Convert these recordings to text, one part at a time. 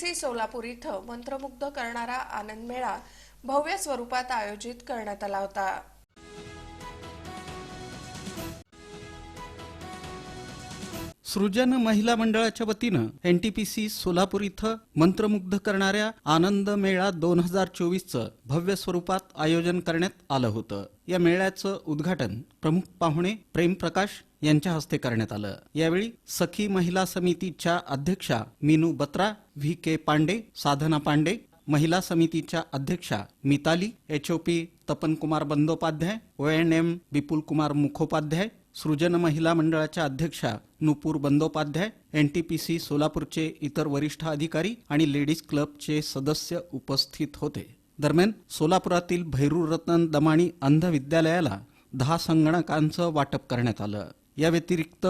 C Solapur इथं मंत्रमुग्ध करणारा आनंद मेळा भव्य स्वरूपात आयोजित करण्यात आला होता. सृजन महिला मंडळाच्या वतीनं एनटीपीसी सोलापूर इथं मंत्रमुग्ध करणाऱ्या आनंद मेळा दोन हजार चोवीसचं भव्य स्वरूपात आयोजन करण्यात आलं होतं. या मेळ्याचं उद्घाटन प्रमुख पाहुणे प्रेम प्रकाश यांच्या हस्ते करण्यात आलं. यावेळी सखी महिला समितीच्या अध्यक्षा मीनू बत्रा व्ही के पांडे साधना पांडे महिला समितीच्या अध्यक्षा Mitali HOP Tapankumar Bandopadhyay O N M Vipul Kumar Mukhopadhyay Srijan महिला मंडळाच्या अध्यक्षा नुपूर बंदोपाध्याय एनटीपीसी सोलापूरचे इतर वरिष्ठ अधिकारी आणि लेडीज क्लबचे सदस्य उपस्थित होते. दरम्यान सोलापुरातील भैरूरत्न दमाणी अंध विद्यालयाला दहा संगणकांचं वाटप करण्यात आलं. या व्यतिरिक्त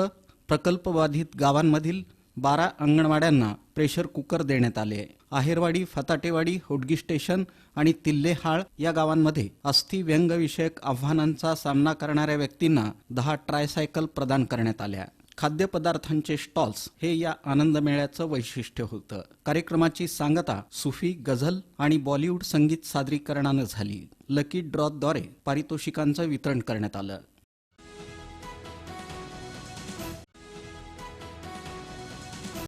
प्रकल्पबाधित गावांमधील बारा अंगणवाड्यांना प्रेशर कुकर देण्यात आले. आहेरवाडी फताटेवाडी होडगी स्टेशन आणि तिल्लेहाळ या गावांमध्ये अस्थि व्यंगविषयक आव्हानांचा सामना करणाऱ्या व्यक्तींना दहा ट्रायसायकल प्रदान करण्यात आल्या. खाद्यपदार्थांचे स्टॉल्स हे या आनंद मेळ्याचं वैशिष्ट्य होतं. कार्यक्रमाची सांगता सुफी गझल आणि बॉलिवूड संगीत सादरीकरणानं झाली. लकी ड्रॉद्वारे पारितोषिकांचं वितरण करण्यात आलं.